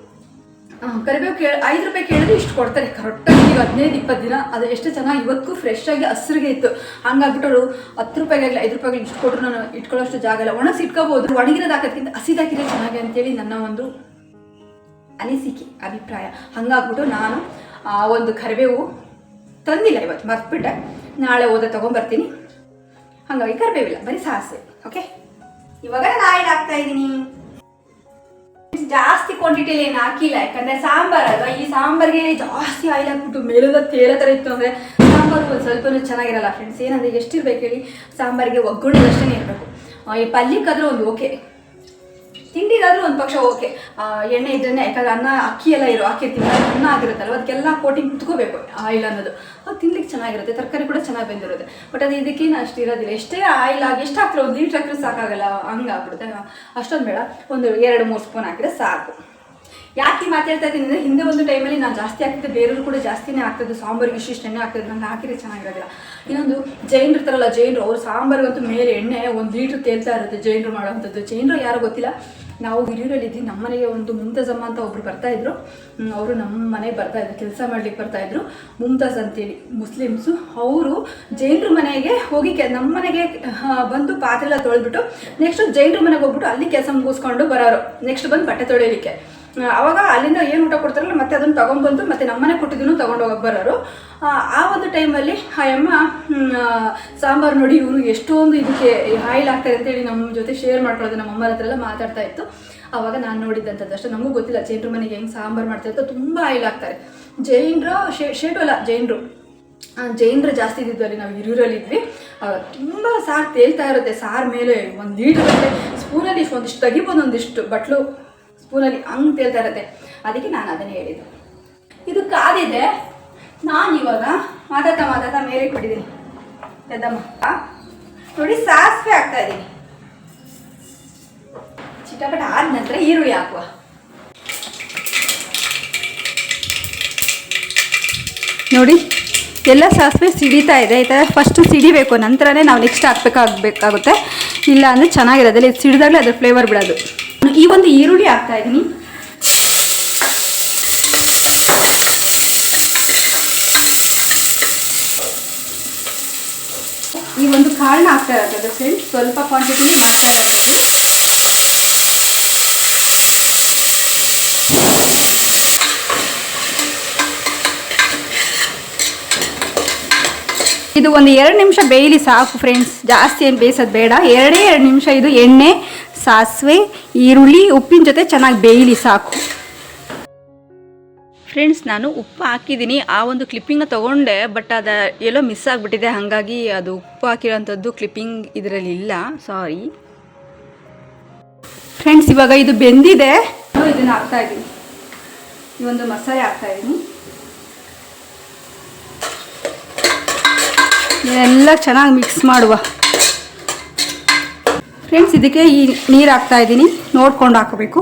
[SPEAKER 1] ಕರಿಬೇವು ಕೇಳಿ ಐದು ರೂಪಾಯಿ ಕೇಳಿದ್ರೆ ಇಷ್ಟು ಕೊಡ್ತಾರೆ. ಕರೆಕ್ಟಾಗಿ ಈಗ ಹದಿನೈದು, ಇಪ್ಪತ್ತು ದಿನ ಅದು ಎಷ್ಟು ಚೆನ್ನಾಗಿ ಇವತ್ತು ಫ್ರೆಶ್ ಆಗಿ ಹಸಿರಿಗೆ ಇತ್ತು. ಹಂಗಾಗ್ಬಿಟ್ಟು ಅವರು ಹತ್ತು ರೂಪಾಯಿಗಾಗಲಿ, ಐದು ರೂಪಾಯಿಗೆ ಇಷ್ಟು ಕೊಟ್ಟರು ನಾನು ಇಟ್ಕೊಳ್ಳೋಷ್ಟು ಜಾಗ ಇಲ್ಲ. ಒಣಗಿಸಿ ಇಟ್ಕೋಬೋದು ಒಣಗಿರೋದು ಹಸಿದಾಕಿದ್ರೆ ಚೆನ್ನಾಗಿ ಅಂತೇಳಿ ನನ್ನ ಒಂದು ಅನಿಸಿಕೆ, ಅಭಿಪ್ರಾಯ. ಹಂಗಾಗ್ಬಿಟ್ಟು ನಾನು, ಆ, ಒಂದು ಕರಿಬೇವು ತಂದಿಲ್ಲ ಇವತ್ತು, ಮರ್ತ್ಬಿಟ್ಟೆ. ನಾಳೆ ಓದ ತೊಗೊಂಬರ್ತೀನಿ. ಹಾಗಾಗಿ ಕರಿಬೇವಿಲ್ಲ, ಬರೀ ಸಾಸಿವೆ ಓಕೆ ಇವಾಗ ನಾನು ಆಯಿಲ್ ಹಾಕ್ತಾ ಇದ್ದೀನಿ. ಜಾಸ್ತಿ ಕ್ವಾಂಟಿಟಿಲಿ ಏನು ಹಾಕಿಲ್ಲ, ಯಾಕಂದ್ರೆ ಸಾಂಬಾರ್ ಅಲ್ವಾ? ಈ ಸಾಂಬಾರ್ಗೆ ಜಾಸ್ತಿ ಆಯಿಲ್ ಹಾಕ್ಬಿಟ್ಟು ಮೇಲೆಲ್ಲ ತೇಲ ಥರ ಇತ್ತು ಅಂದರೆ ಸಾಂಬಾರು ಒಂದು ಸ್ವಲ್ಪನೂ ಚೆನ್ನಾಗಿರಲ್ಲ ಫ್ರೆಂಡ್ಸ್ ಏನಂದ್ರೆ ಎಷ್ಟಿರ್ಬೇಕು ಹೇಳಿ? ಸಾಂಬಾರಿಗೆ ಒಗ್ಗರಣೆ ಅಷ್ಟೇ ಇರಬೇಕು ಈ ಪಲ್ಯಕ್ಕಾದ್ರೂ ಒಂದು ಓಕೆ ತಿಂಡಿಗಾದ್ರೂ ಒಂದು ಪಕ್ಷ ಓಕೆ. ಎಣ್ಣೆ ಇದ್ರೇ ಯಾಕಂದ್ರೆ ಅನ್ನ, ಅಕ್ಕಿ ಎಲ್ಲ ಇರೋ, ಅಕ್ಕಿ ಅದು ಅನ್ನ ಆಗಿರುತ್ತಲ್ವ? ಅದಕ್ಕೆಲ್ಲ ಕೋಟಿಂಗ್ ಕುತ್ಕೋಬೇಕು ಆಯಿಲ್ ಅನ್ನೋದು. ಅದು ತಿನ್ಲಿಕ್ಕೆ ಚೆನ್ನಾಗಿರುತ್ತೆ, ತರಕಾರಿ ಕೂಡ ಚೆನ್ನಾಗಿ ಬಂದಿರುತ್ತೆ. ಬಟ್ ಅದು ಇದಕ್ಕೇನು ಅಷ್ಟು ಇರೋದಿಲ್ಲ. ಎಷ್ಟೇ ಆಯಿಲ್ ಆಗಿ, ಎಷ್ಟು ಹಾಕಿರೋ ಒಂದು ಲೀಟ್ರ್ ಹಾಕಿದ್ರೆ ಸಾಕಾಗಲ್ಲ ಹಂಗಾಗ್ಬಿಡುತ್ತೆ ಅಷ್ಟೊಂದು ಬೇಡ. ಒಂದು ಎರಡು, ಮೂರು ಸ್ಪೂನ್ ಹಾಕಿದ್ರೆ ಸಾಕು. ಯಾಕೆ ಮಾತಾಡ್ತಾ ಇದ್ದೀನಿ ಅಂದರೆ, ಹಿಂದೆ ಒಂದು ಟೈಮಲ್ಲಿ ನಾನು ಜಾಸ್ತಿ ಆಗ್ತಿದ್ದೆ ಬೇರೆಯವರು ಕೂಡ ಜಾಸ್ತಿನೇ ಆಗ್ತದೆ ಸಾಂಬಾರಿಗೆ ಇಷ್ಟಿಷ್ಟು ಎಣ್ಣೆ ಆಗ್ತದೆ ನಂಗೆ ಹಾಕಿದ್ರೆ ಚೆನ್ನಾಗಿರೋದಿಲ್ಲ. ಇನ್ನೊಂದು, ಜೈನ್ರು ಇರ್ತಾರಲ್ಲ, ಜೈನರು, ಅವ್ರು ಸಾಂಬಾರಿಗಂತೂ ಮೇಲೆ ಎಣ್ಣೆ ಒಂದು ಲೀಟ್ರ್ ತೇಲ್ತಾ ಇರುತ್ತೆ ಜೈನರು ಮಾಡೋವಂಥದ್ದು. ಜೈನರು ಯಾರು ಗೊತ್ತಿಲ್ಲ. ನಾವು ಹಿರಿಯೂರಲ್ಲಿದ್ವಿ ನಮ್ಮ ಮನೆಗೆ ಒಂದು ಮುಮ್ತಾಜಮ್ಮ ಅಂತ ಒಬ್ರು ಬರ್ತಾ ಇದ್ರು. ಅವರು ನಮ್ಮ ಮನೆಗೆ ಬರ್ತಾ ಇದ್ರು, ಕೆಲಸ ಮಾಡ್ಲಿಕ್ಕೆ ಬರ್ತಾ ಇದ್ರು. ಮುಮ್ತಾಜ್ ಅಂತೇಳಿ, ಮುಸ್ಲಿಮ್ಸು. ಅವರು ಜೈನರ ಮನೆಗೆ ಹೋಗಿ ಕೆ, ನಮ್ಮ ಮನೆಗೆ ಬಂದು ಪಾತ್ರೆ ಎಲ್ಲ ತೊಳೆದ್ಬಿಟ್ಟು ನೆಕ್ಸ್ಟ್ ಜೈನರ ಮನೆಗೆ ಹೋಗ್ಬಿಟ್ಟು ಅಲ್ಲಿ ಕೆಲಸ ಮುಗಿಸ್ಕೊಂಡು ಬರೋರು. ನೆಕ್ಸ್ಟ್ ಬಂದು ಬಟ್ಟೆ ತೊಳೆಯಲಿಕ್ಕೆ. ಅವಾಗ ಅಲ್ಲಿಂದ ಏನು ಊಟ ಕೊಡ್ತಾರಲ್ಲ ಮತ್ತೆ ಅದನ್ನು ತೊಗೊಂಡ್ಬಂದು ಮತ್ತೆ ನಮ್ಮನೆ ಕೊಟ್ಟಿದ್ದನ್ನು ತೊಗೊಂಡು ಹೋಗಕ್ಕೆ ಬರೋರು. ಆ, ಒಂದು ಟೈಮಲ್ಲಿ ಅಯ್ಯಮ್ಮ ಸಾಂಬಾರು ನೋಡಿ ಇವರು ಎಷ್ಟೊಂದು ಇದಕ್ಕೆ ಆಯಿಲ್ ಆಗ್ತಾರೆ ಅಂತೇಳಿ ನಮ್ಮ ಜೊತೆ ಶೇರ್ ಮಾಡ್ಕೊಳ್ಳೋದು ನಮ್ಮ ಅಮ್ಮನ ಹತ್ರ ಎಲ್ಲ ಮಾತಾಡ್ತಾ ಇತ್ತು. ಆವಾಗ ನಾನು ನೋಡಿದ್ದಂಥದ್ದು ಅಷ್ಟೇ. ನಮಗೂ ಗೊತ್ತಿಲ್ಲ ಜೈನರು ಮನೆಗೆ ಹೆಂಗೆ ಸಾಂಬಾರು ಮಾಡ್ತಾ ಇತ್ತು ತುಂಬ ಆಯಿಲ್ ಆಗ್ತಾರೆ. ಜೈನರು ಶೇಟು ಅಲ್ಲ ಜೈನರು ಜೈನರು ಜಾಸ್ತಿ ಇದ್ದಿದ್ದು ಅಲ್ಲಿ ನಾವು ಹಿರಿಯೂರಲ್ಲಿ ಇದ್ವಿ. ತುಂಬ ಸಾರು ತೇಲ್ತಾ ಇರುತ್ತೆ ಸಾರು ಮೇಲೆ ಒಂದು ಲೀಟ್ರ್ ಸ್ಪೂನಲ್ಲಿ ಒಂದಿಷ್ಟು ತೆಗಿಬೋದು ಒಂದಿಷ್ಟು ಬಟ್ಲು. ಸ್ಪೂನಲ್ಲಿ ಹಂಗೆ ತೇಲ್ತಾ ಇರುತ್ತೆ. ಅದಕ್ಕೆ ನಾನು ಅದನ್ನೇ ಹೇಳಿದ್ದು. ಇದು ಕಾದಿದೆ. ನಾನು ಇವಾಗ ಮಾತಾಡ್ತಾ ಮಾತಾಡ್ತಾ ಮೇಲೆ ಕೊಟ್ಟಿದ್ದೀನಿ ಆ, ನೋಡಿ ಸಾಸಿವೆ ಹಾಕ್ತಾ ಇದ್ದೀನಿ. ಚಿಟಪಟ ಆದ ನಂತರ ಈರುಳ್ಳಿ ಹಾಕುವ. ನೋಡಿ ಎಲ್ಲ ಸಾಸಿವೆ ಸಿಡಿತಾ ಇದೆ. ಈ ಥರ ಫಸ್ಟು ಸಿಡಿಬೇಕು ನಂತರನೇ ನಾವು ನೆಕ್ಸ್ಟ್ ಹಾಕ್ಬೇಕಾಗಬೇಕಾಗುತ್ತೆ. ಇಲ್ಲ ಅಂದರೆ ಚೆನ್ನಾಗಿರೋದಿಲ್ಲ. ಇದು ಸಿಡಿದಾಗಲೇ ಅದ್ರ ಫ್ಲೇವರ್ ಬಿಡೋದು. ಈ ಒಂದು ಈರುಳ್ಳಿ ಹಾಕ್ತಾ ಇದ್ದೀನಿ. ಈ ಒಂದು ಕಾಳನ್ನ ಹಾಕ್ತಾ ಇರೋದು ಫ್ರೆಂಡ್ಸ್ ಸ್ವಲ್ಪ ಕ್ವಾಂಟಿಟಿ ಇರೋದು ಇದು ಒಂದು ಎರಡು ನಿಮಿಷ ಬೇಯಲಿ ಸಾಕು ಫ್ರೆಂಡ್ಸ್ ಜಾಸ್ತಿ ಏನು ಬೇಯಿಸೋದು ಬೇಡ. ಎರಡೇ ಎರಡು ನಿಮಿಷ ಇದು ಎಣ್ಣೆ, ಸಾಸಿವೆ ಈರುಳ್ಳಿ ಉಪ್ಪಿನ ಜೊತೆ ಚೆನ್ನಾಗಿ ಬೇಯಲಿ ಸಾಕು. ಫ್ರೆಂಡ್ಸ್ ನಾನು ಉಪ್ಪು ಹಾಕಿದ್ದೀನಿ. ಆ ಒಂದು ಕ್ಲಿಪ್ಪಿಂಗ್ನ ತೊಗೊಂಡೆ ಬಟ್ ಅದು ಎಲ್ಲೋ ಮಿಸ್ ಆಗಿಬಿಟ್ಟಿದೆ. ಹಾಗಾಗಿ ಅದು ಉಪ್ಪು ಹಾಕಿರೋಂಥದ್ದು ಕ್ಲಿಪ್ಪಿಂಗ್ ಇದರಲ್ಲಿ ಇಲ್ಲ. ಸಾರಿ ಫ್ರೆಂಡ್ಸ್ ಇವಾಗ ಇದು ಬೆಂದಿದೆ. ನಾನು ಇದನ್ನು ಹಾಕ್ತಾ ಇದ್ದೀನಿ. ಈ ಒಂದು ಮಸಾಲೆ ಹಾಕ್ತಾ ಇದ್ದೀನಿ. ಎಲ್ಲ ಚೆನ್ನಾಗಿ ಮಿಕ್ಸ್ ಮಾಡುವ. ಫ್ರೆಂಡ್ಸ್ ಇದಕ್ಕೆ ಈ ನೀರು ಹಾಕ್ತಾ ಇದ್ದೀನಿ. ನೋಡ್ಕೊಂಡು ಹಾಕಬೇಕು.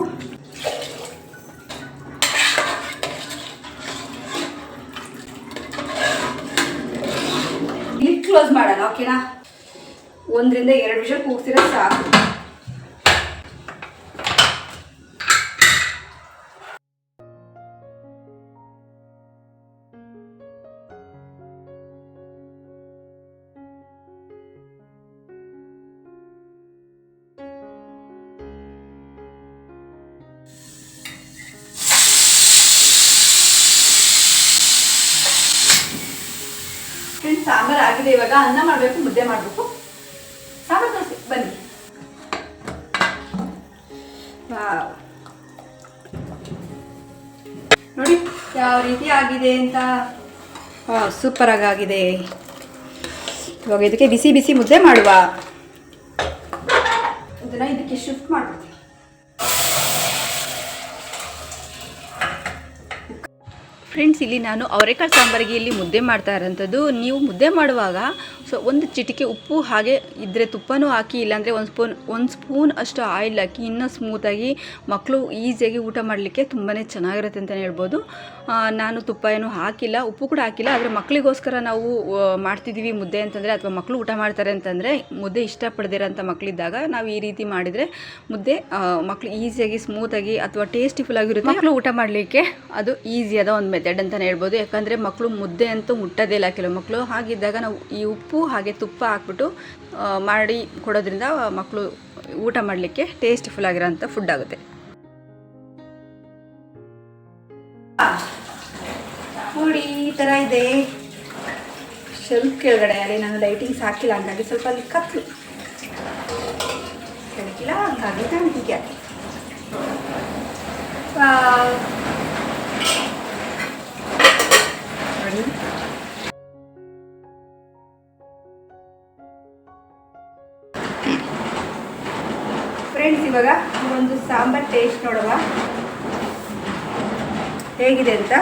[SPEAKER 1] ಕ್ಲೋಸ್ ಮಾಡೋಣ ಓಕೆನಾ ಒಂದರಿಂದ ಎರಡು ವಿಷಯ ಕೂಗ್ಸಿರೋ ಸಾಕು. ಆಗಿದೆ, ಇವಾಗ ಅನ್ನ ಮಾಡಬೇಕು, ಮುದ್ದೆ ಮಾಡಬೇಕು. ಸಾಂಬಾರು ತೋರಿಸಿ, ಬನ್ನಿ. ನೋಡಿ, ಯಾವ ರೀತಿ ಆಗಿದೆ ಅಂತ. ಸೂಪರ್ ಆಗಿ ಆಗಿದೆ ಇವಾಗ ಇದಕ್ಕೆ ಬಿಸಿ ಬಿಸಿ ಮುದ್ದೆ ಮಾಡುವ. ಇದನ್ನ ಇದಕ್ಕೆ ಶಿಫ್ಟ್ ಮಾಡ್ಬಿಡ್ತೀನಿ ಫ್ರೆಂಡ್ಸ್ ಇಲ್ಲಿ ನಾನು ಅವರೆಕಾಳು ಸಾಂಬಾರಿಗೆ ಇಲ್ಲಿ ಮುದ್ದೆ ಮಾಡ್ತಾ ಇರೋಂಥದ್ದು. ನೀವು ಮುದ್ದೆ ಮಾಡುವಾಗ ಸೊ ಒಂದು ಚಿಟಿಕೆ ಉಪ್ಪು, ಹಾಗೆ ಇದ್ದರೆ ತುಪ್ಪನೂ ಹಾಕಿ, ಇಲ್ಲಾಂದರೆ ಒಂದು ಸ್ಪೂನ್ ಒಂದು ಸ್ಪೂನ್ ಅಷ್ಟು ಆಯಿಲ್ ಹಾಕಿ, ಇನ್ನೂ ಸ್ಮೂತಾಗಿ ಮಕ್ಕಳು ಈಸಿಯಾಗಿ ಊಟ ಮಾಡಲಿಕ್ಕೆ ತುಂಬಾ ಚೆನ್ನಾಗಿರುತ್ತೆ ಅಂತಲೇ ಹೇಳ್ಬೋದು. ನಾನು ತುಪ್ಪ ಏನು ಹಾಕಿಲ್ಲ ಉಪ್ಪು ಕೂಡ ಹಾಕಿಲ್ಲ ಆದರೆ ಮಕ್ಕಳಿಗೋಸ್ಕರ ನಾವು ಮಾಡ್ತಿದ್ದೀವಿ ಮುದ್ದೆ ಅಂತಂದರೆ ಅಥವಾ ಮಕ್ಕಳು ಊಟ ಮಾಡ್ತಾರೆ ಅಂತಂದರೆ ಮುದ್ದೆ ಇಷ್ಟಪಡದಿರೋಂಥ ಮಕ್ಕಳಿದ್ದಾಗ ನಾವು ಈ ರೀತಿ ಮಾಡಿದರೆ ಮುದ್ದೆ ಮಕ್ಕಳು ಈಸಿಯಾಗಿ ಸ್ಮೂತಾಗಿ ಅಥವಾ ಟೇಸ್ಟಿಫುಲ್ ಆಗಿರುತ್ತೆ. ಮಕ್ಕಳು ಊಟ ಮಾಡಲಿಕ್ಕೆ? ಅದು ಈಸಿಯಾದ ಒಂದು ಮೆಥಡ್ ಅಂತಲೇ ಹೇಳ್ಬೋದು. ಯಾಕಂದರೆ ಮಕ್ಕಳು ಮುದ್ದೆ ಅಂತೂ ಮುಟ್ಟೋದೇ ಇಲ್ಲ. ಕೆಲವು ಮಕ್ಕಳು ಹಾಗಿದ್ದಾಗ ನಾವು ಈ ಉಪ್ಪು ಹಾಗೆ ತುಪ್ಪ ಹಾಕ್ಬಿಟ್ಟು ಮಾಡಿ ಕೊಡೋದ್ರಿಂದ ಮಕ್ಕಳು ಊಟ ಮಾಡಲಿಕ್ಕೆ ಟೇಸ್ಟಿಫುಲ್ ಆಗಿರೋಂಥ ಫುಡ್ ಆಗುತ್ತೆ. ನೋಡಿ, ಈ ಥರ ಇದೆ. ಶೆಲ್ಫ್ ಕೆಳಗಡೆ, ಅಲ್ಲಿ ನಾನು ಲೈಟಿಂಗ್ಸ್ ಹಾಕಿಲ್ಲ, ಹಂಗಾಗಿ ಸ್ವಲ್ಪ ಅಲ್ಲಿ ಕತ್ಲು. ಕೆಳಗಿಲ್ಲ, ಹಂಗಾಗಿ ನಾನು ಹೀಗೆ ಫ್ರೆಂಡ್ಸ್ ಇವಾಗ ಒಂದು ಸಾಂಬಾರ್ ಟೇಸ್ಟ್ ನೋಡುವ. ಹೇಗಿದೆ ಅಂತ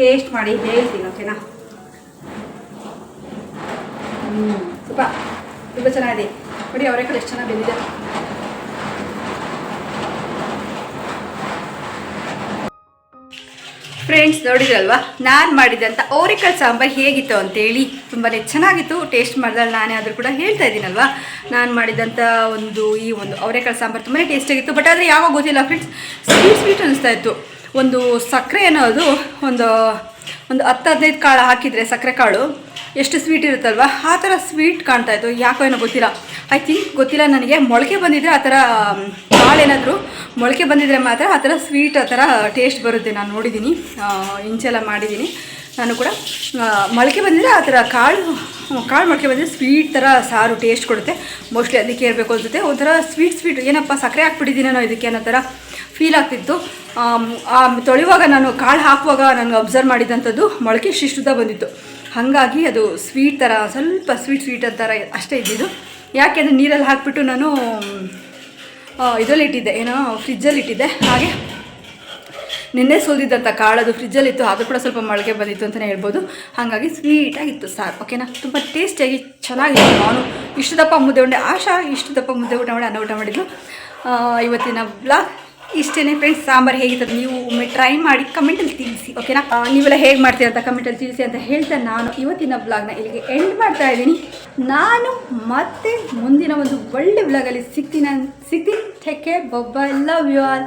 [SPEAKER 1] ಟೇಸ್ಟ್ ಮಾಡಿ ಹೇಳ್ತೀನಿ ಓಕೆನಾ ಹ್ಞೂ ತುಂಬ ತುಂಬ ಚೆನ್ನಾಗಿದೆ. ನೋಡಿ ಅವರೆಕಾಳು ಎಷ್ಟು ಚೆನ್ನಾಗಿ ಬೆಂದಿದೆ. ಫ್ರೆಂಡ್ಸ್ ನೋಡಿದ್ರಲ್ವಾ ನಾನು ಮಾಡಿದಂಥ ಅವರೆಕಾಳು ಸಾಂಬಾರು ಹೇಗಿತ್ತು ಅಂತೇಳಿ ತುಂಬಾ ಚೆನ್ನಾಗಿತ್ತು. ಟೇಸ್ಟ್ ಮಾಡಿದಾಗ ನಾನೇ ಆದರೂ ಕೂಡ ಹೇಳ್ತಾ ಇದ್ದೀನಲ್ವಾ? ನಾನು ಮಾಡಿದಂಥ ಒಂದು ಈ ಒಂದು ಅವರೆಕಾಳು ಸಾಂಬಾರು ತುಂಬಾ ಟೇಸ್ಟಾಗಿತ್ತು ಬಟ್ ಆದರೆ ಯಾವಾಗ ಗೊತ್ತಿಲ್ಲ ಫ್ರೆಂಡ್ಸ್ ಸ್ವೀಟ್ ಸ್ವೀಟ್ ಅನಿಸ್ತಾ ಇತ್ತು. ಒಂದು ಸಕ್ಕರೆ ಅನ್ನೋದು ಒಂದು ಒಂದು ಹತ್ತು ಹದಿನೈದು ಕಾಳು ಹಾಕಿದರೆ ಸಕ್ಕರೆ ಕಾಳು, ಎಷ್ಟು ಸ್ವೀಟ್ ಇರುತ್ತಲ್ವ? ಆ ಥರ ಸ್ವೀಟ್ ಕಾಣ್ತಾ ಇತ್ತು. ಯಾಕೋ ಏನೋ ಗೊತ್ತಿಲ್ಲ. ಐ ಥಿಂಕ್ ಗೊತ್ತಿಲ್ಲ ನನಗೆ. ಮೊಳಕೆ ಬಂದಿದ್ರೆ ಆ ಥರ ಕಾಳೇನಾದರೂ ಮೊಳಕೆ ಬಂದಿದ್ರೆ ಮಾತ್ರ ಆ ಥರ ಸ್ವೀಟ್ ಆ ಥರ ಟೇಸ್ಟ್ ಬರುತ್ತೆ. ನಾನು ನೋಡಿದ್ದೀನಿ. ಇಂಚೆಲ್ಲ ಮಾಡಿದ್ದೀನಿ. ನಾನು ಕೂಡ ಮೊಳಕೆ ಬಂದಿದ್ರೆ ಆ ಥರ ಕಾಳು ಕಾಳು ಮೊಳಕೆ ಬಂದರೆ ಸ್ವೀಟ್ ಥರ ಸಾರು ಟೇಸ್ಟ್ ಕೊಡುತ್ತೆ. ಮೋಸ್ಟ್ಲಿ ಅದಕ್ಕೆ ಇರಬೇಕು ಅನ್ಸುತ್ತೆ. ಒಂಥರ ಸ್ವೀಟ್ ಸ್ವೀಟ್ ಏನಪ್ಪ, ಸಕ್ಕರೆ ಹಾಕ್ಬಿಟ್ಟಿದ್ದೀನೋ ಇದಕ್ಕೆ ಅನ್ನೋ ಥರ. ಫೀಲ್ ಆಗ್ತಿತ್ತು. ತೊಳೆಯುವಾಗ ನಾನು ಕಾಳು ಹಾಕುವಾಗ ನಾನು ಅಬ್ಸರ್ವ್ ಮಾಡಿದಂಥದ್ದು ಮೊಳಕೆ ಶಿಶುದ ಬಂದಿತ್ತು. ಹಾಗಾಗಿ ಅದು ಸ್ವೀಟ್ ಥರ ಸ್ವಲ್ಪ ಸ್ವೀಟ್ ಸ್ವೀಟ್ ಅಂತಾರ ಅಷ್ಟೇ ಇದ್ದಿದ್ದು. ಯಾಕೆ ಅಂದರೆ ನೀರಲ್ಲಿ ಹಾಕಿಬಿಟ್ಟು ನಾನು ಇದರಲ್ಲಿ ಇಟ್ಟಿದ್ದೆ. ಏನೋ ಫ್ರಿಜ್ಜಲ್ಲಿ ಇಟ್ಟಿದ್ದೆ. ಹಾಗೆ ನಿನ್ನೆ ಸುಲಿದಂಥ ಕಾಳದು ಫ್ರಿಜ್ಜಲ್ಲಿತ್ತು ಅದು ಕೂಡ ಸ್ವಲ್ಪ ಮೊಳಕೆ ಬಂದಿತ್ತು ಅಂತಲೇ ಹೇಳ್ಬೋದು. ಹಾಗಾಗಿ ಸ್ವೀಟಾಗಿತ್ತು ಸಾರು. ಓಕೆನಾ ತುಂಬ ಟೇಸ್ಟಿಯಾಗಿ ಚೆನ್ನಾಗಿತ್ತು ನಾನು. ಇಷ್ಟು ದಪ್ಪ ಮುದ್ದೆ ಉಂಡೆ. ಆಶಾ ಇಷ್ಟು ದಪ್ಪ ಮುದ್ದೆ ಊಟ ಮಾಡಿ ಅನ್ನ ಊಟ ಮಾಡಿದ್ಲು. ಆ, ಇವತ್ತಿನ ಬ್ಲಾಗ್ ಇಷ್ಟೇ ಫ್ರೆಂಡ್ಸ್ ಸಾಂಬಾರು ಹೇಗಿತ್ತು ನೀವು ಒಮ್ಮೆ ಟ್ರೈ ಮಾಡಿ ಕಮೆಂಟಲ್ಲಿ ತಿಳಿಸಿ ಓಕೆನಾ ನೀವೆಲ್ಲ ಹೇಗೆ ಮಾಡ್ತೀರಾ ಅಂತ ಕಮೆಂಟಲ್ಲಿ ತಿಳಿಸಿ ಅಂತ ಹೇಳ್ತಾ ನಾನು ಇವತ್ತಿನ ಬ್ಲಾಗ್ನ ಇಲ್ಲಿಗೆ ಎಂಡ್ ಮಾಡ್ತಾ ಇದ್ದೀನಿ. ನಾನು ಮತ್ತೆ ಮುಂದಿನ ಒಂದು ಒಳ್ಳೆ ಬ್ಲಾಗಲ್ಲಿ ಸಿಗ್ತೀನಿ ಸಿಗ್ತೀನಿ. ಟೇಕ್ ಕೇರ್ ಬೊಬ್ಬ ಲವ್ ಯು ಆಲ್